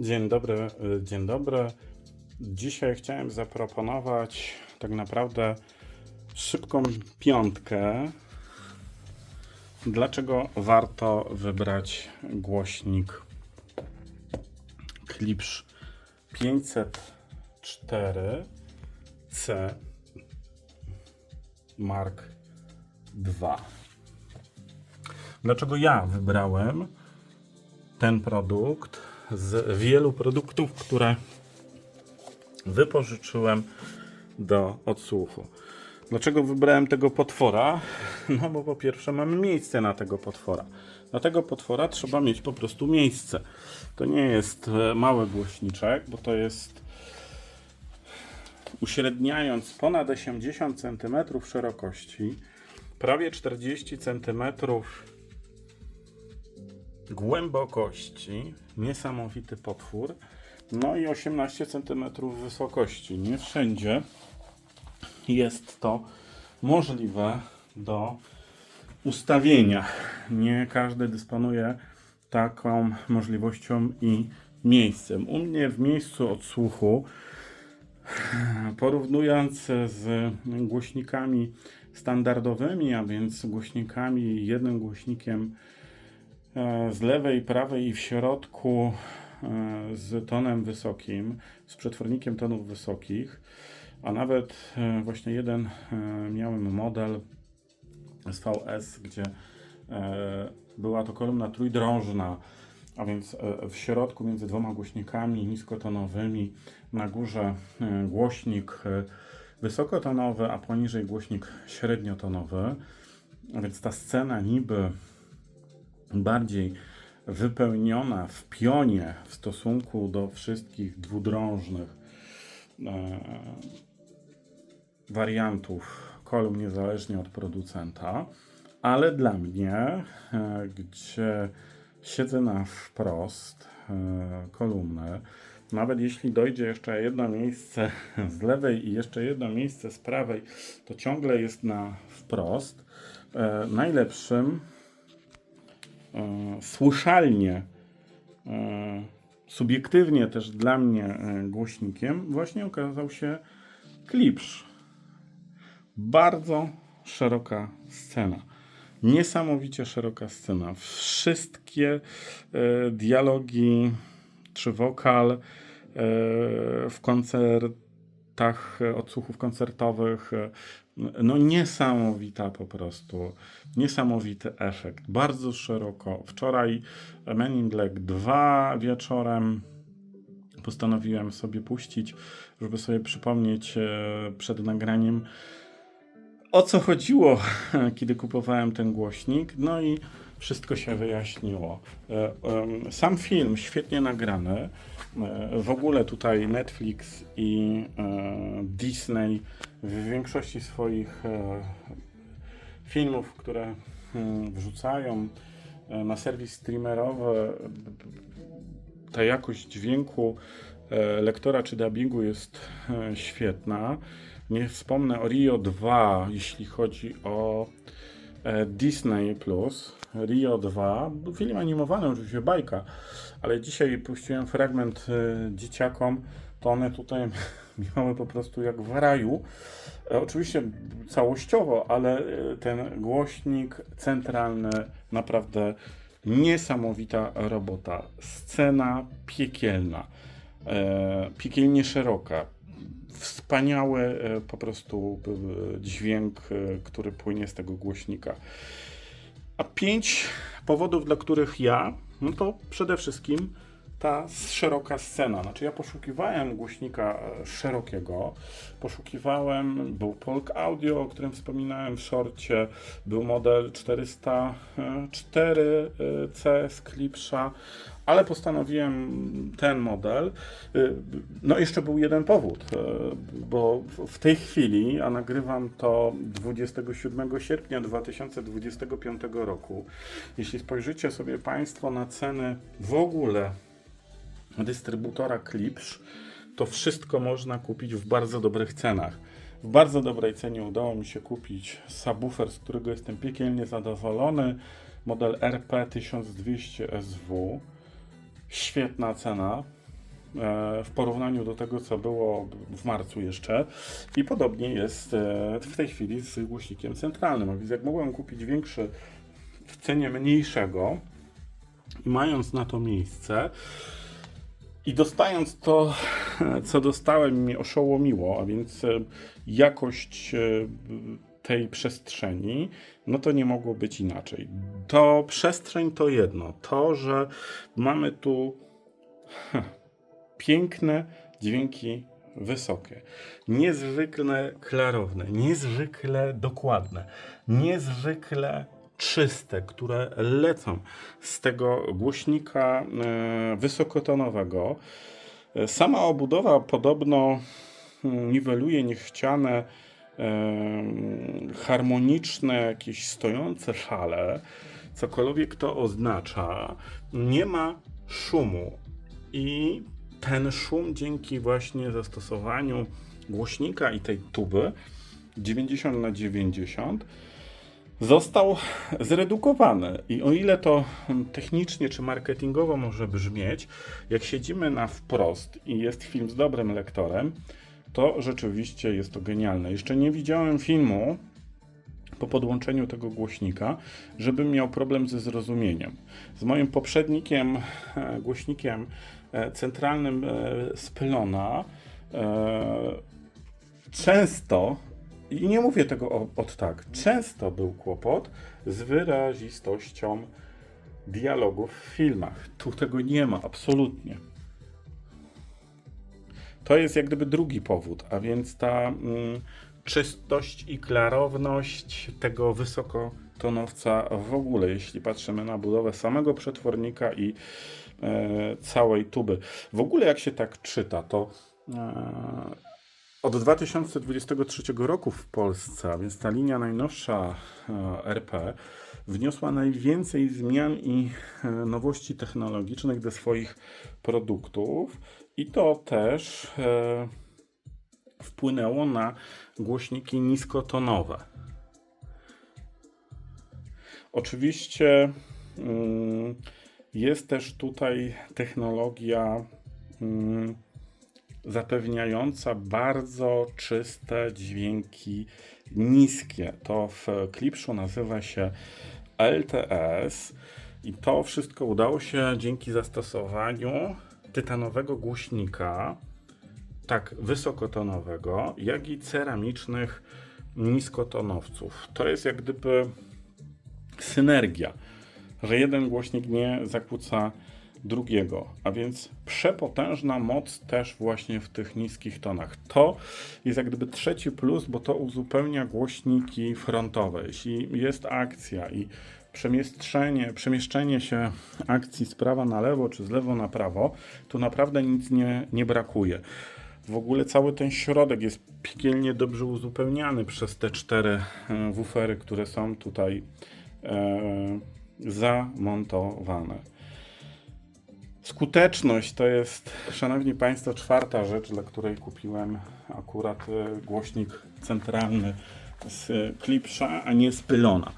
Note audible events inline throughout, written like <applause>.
Dzień dobry, dzień dobry. Dzisiaj chciałem zaproponować tak naprawdę szybką piątkę. Dlaczego warto wybrać głośnik Klipsz 504C Mark II? Dlaczego ja wybrałem ten produkt z wielu produktów, które wypożyczyłem do odsłuchu. Dlaczego wybrałem tego potwora? No bo po pierwsze mamy miejsce na tego potwora. Na tego potwora trzeba mieć po prostu miejsce. To nie jest e, mały głośniczek, bo to jest uśredniając ponad 80 cm szerokości, prawie 40 cm głębokości, niesamowity potwór, no i 18 cm wysokości. Nie wszędzie jest to możliwe do ustawienia. Nie każdy dysponuje taką możliwością i miejscem. U mnie w miejscu odsłuchu, porównując z głośnikami standardowymi, a więc głośnikami, jednym głośnikiem z lewej, prawej i w środku e, z tonem wysokim, z przetwornikiem tonów wysokich, a nawet e, właśnie jeden e, miałem model SVS, gdzie e, była to kolumna trójdrążna, a więc e, w środku między dwoma głośnikami niskotonowymi, na górze e, głośnik e, wysokotonowy, a poniżej głośnik średniotonowy. A więc ta scena niby bardziej wypełniona w pionie w stosunku do wszystkich dwudrążnych e, wariantów kolumn niezależnie od producenta, ale dla mnie, e, gdzie siedzę na wprost e, kolumny, nawet jeśli dojdzie jeszcze jedno miejsce <laughs> z lewej i jeszcze jedno miejsce z prawej, to ciągle jest na wprost. E, najlepszym e, słyszalnie, e, subiektywnie też dla mnie e, głośnikiem właśnie okazał się Klipsz. Bardzo szeroka scena. Niesamowicie szeroka scena. Wszystkie dialogi czy wokal w koncertach, e, odsłuchów koncertowych. e, No niesamowita po prostu. Niesamowity efekt. Bardzo szeroko. Wczoraj Men in Black 2 wieczorem postanowiłem sobie puścić, żeby sobie przypomnieć e, przed nagraniem o co chodziło, <laughs> kiedy kupowałem ten głośnik. No i wszystko się wyjaśniło. E, Sam film świetnie nagrany. E, W ogóle tutaj Netflix i e, Disney w większości swoich filmów, które mm, wrzucają na serwis streamerowy, ta jakość dźwięku lektora czy dubbingu jest świetna. Nie wspomnę o Rio 2, jeśli chodzi o Disney Plus. Rio 2, film animowany, oczywiście bajka, ale dzisiaj puściłem fragment e, dzieciakom, to one tutaj <laughs> miały po prostu jak w raju. E, Oczywiście całościowo, ale e, ten głośnik centralny naprawdę niesamowita robota. Scena piekielna, e, piekielnie szeroka. Wspaniały e, po prostu dźwięk, który płynie z tego głośnika. A pięć powodów, dla których ja, no to przede wszystkim ta szeroka scena. Znaczy ja poszukiwałem głośnika e, szerokiego, poszukiwałem, był Polk Audio, o którym wspominałem w szorcie, był model 404C z Clipsza, ale postanowiłem ten model. No jeszcze był jeden powód, bo w tej chwili, a nagrywam to 27 sierpnia 2025 roku, jeśli spojrzycie sobie Państwo na ceny w ogóle dystrybutora Klipsz, to wszystko można kupić w bardzo dobrych cenach. W bardzo dobrej cenie udało mi się kupić subwoofer, z którego jestem piekielnie zadowolony. Model RP 1200 SW. Świetna cena. e, w porównaniu do tego, co było w marcu jeszcze. I podobnie jest e, w tej chwili z głośnikiem centralnym. A więc jak mogłem kupić większy w cenie mniejszego i mając na to miejsce, i dostając to, co dostałem, mnie oszołomiło, a więc e, jakość e, tej przestrzeni, no to nie mogło być inaczej. To przestrzeń to jedno. To, że mamy tu piękne dźwięki wysokie, niezwykle klarowne, niezwykle dokładne, niezwykle czyste, które lecą z tego głośnika e, wysokotonowego. E, Sama obudowa podobno mm, niweluje niechciane em, harmoniczne, jakieś stojące fale, cokolwiek to oznacza. Nie ma szumu i ten szum dzięki właśnie zastosowaniu głośnika i tej tuby 90 na 90 został zredukowany. I o ile to technicznie czy marketingowo może brzmieć, jak siedzimy na wprost i jest film z dobrym lektorem, to rzeczywiście jest to genialne. Jeszcze nie widziałem filmu po podłączeniu tego głośnika, żebym miał problem ze zrozumieniem. Z moim poprzednikiem, e, głośnikiem e, centralnym z Pylona, e, często, i nie mówię tego od tak, często był kłopot z wyrazistością dialogów w filmach. Tu tego nie ma, absolutnie. To jest jak gdyby drugi powód, a więc ta mm, czystość i klarowność tego wysokotonowca w ogóle, jeśli patrzymy na budowę samego przetwornika i e, całej tuby. W ogóle jak się tak czyta, to e, od 2023 roku w Polsce, więc ta linia najnowsza e, RP, wniosła najwięcej zmian i e, nowości technologicznych do swoich produktów, i to też e, wpłynęło na głośniki niskotonowe. Oczywiście mm, jest też tutaj technologia mm, zapewniająca bardzo czyste dźwięki niskie. To w Clipszu nazywa się LTS i to wszystko udało się dzięki zastosowaniu tytanowego głośnika, tak wysokotonowego, jak i ceramicznych niskotonowców. To jest jak gdyby synergia, że jeden głośnik nie zakłóca drugiego, a więc przepotężna moc też właśnie w tych niskich tonach. To jest jak gdyby trzeci plus, bo to uzupełnia głośniki frontowe. Jeśli jest akcja i przemieszczenie, przemieszczenie się akcji z prawa na lewo czy z lewo na prawo, to naprawdę nic nie, nie brakuje. W ogóle cały ten środek jest piekielnie dobrze uzupełniany przez te cztery e, wufery, które są tutaj e, zamontowane. Skuteczność to jest, szanowni państwo, czwarta rzecz, dla której kupiłem akurat e, głośnik centralny z Clipsza, a nie z Pylona.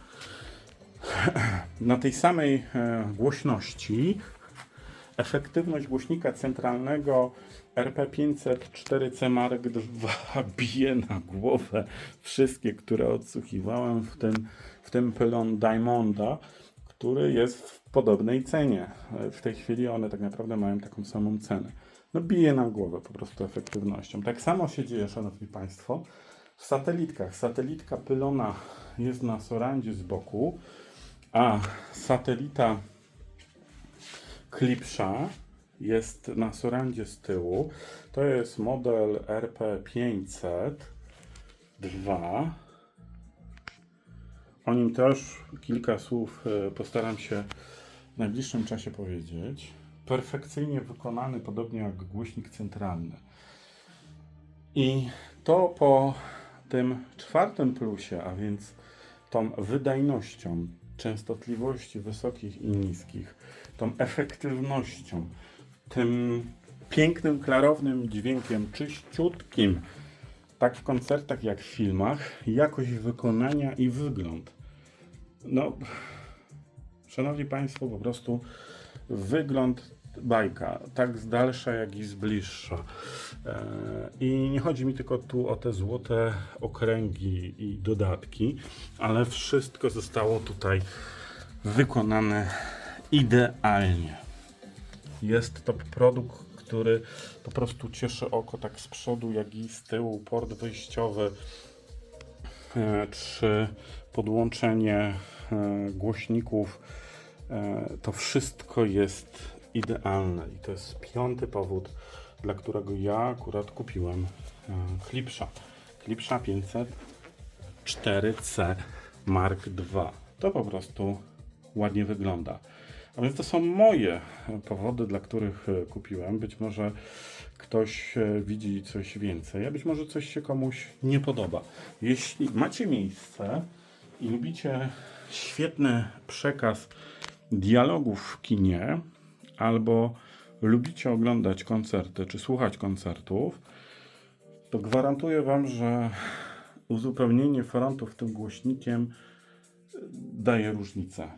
Na tej samej e, głośności efektywność głośnika centralnego RP504C Mark II bije na głowę wszystkie, które odsłuchiwałem, w tym, w tym pylon Diamonda, który jest w podobnej cenie. W tej chwili one tak naprawdę mają taką samą cenę. No bije na głowę po prostu efektywnością. Tak samo się dzieje, szanowni państwo, w satelitkach. Satelitka pylona jest na sorandzie z boku, a satelita Clipsza jest na sorandzie z tyłu. To jest model RP502. O nim też kilka słów e, postaram się w najbliższym czasie powiedzieć. Perfekcyjnie wykonany, podobnie jak głośnik centralny. I to po tym czwartym plusie, a więc tą wydajnością częstotliwości wysokich i niskich, tą efektywnością, tym pięknym, klarownym dźwiękiem, czyściutkim, tak w koncertach jak w filmach, jakość wykonania i wygląd. No, szanowni Państwo, po prostu wygląd bajka, tak z dalsza, jak i z bliższa. E, I nie chodzi mi tylko tu o te złote okręgi i dodatki, ale wszystko zostało tutaj wykonane idealnie. Jest to produkt, który po prostu cieszy oko tak z przodu, jak i z tyłu. Port wyjściowy, czy podłączenie e, głośników. E, To wszystko jest idealne i to jest piąty powód, dla którego ja akurat kupiłem e, Clipsha. Clipsha 500 4C Mark II. To po prostu ładnie wygląda. A więc to są moje powody, dla których e, kupiłem. Być może ktoś e, widzi coś więcej, a być może coś się komuś nie podoba. Jeśli macie miejsce i lubicie świetny przekaz dialogów w kinie, albo lubicie oglądać koncerty czy słuchać koncertów, to gwarantuję Wam, że uzupełnienie frontów tym głośnikiem y, daje różnicę.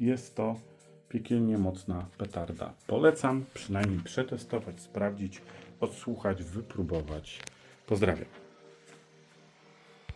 Jest to piekielnie mocna petarda. Polecam przynajmniej przetestować, sprawdzić, odsłuchać, wypróbować. Pozdrawiam.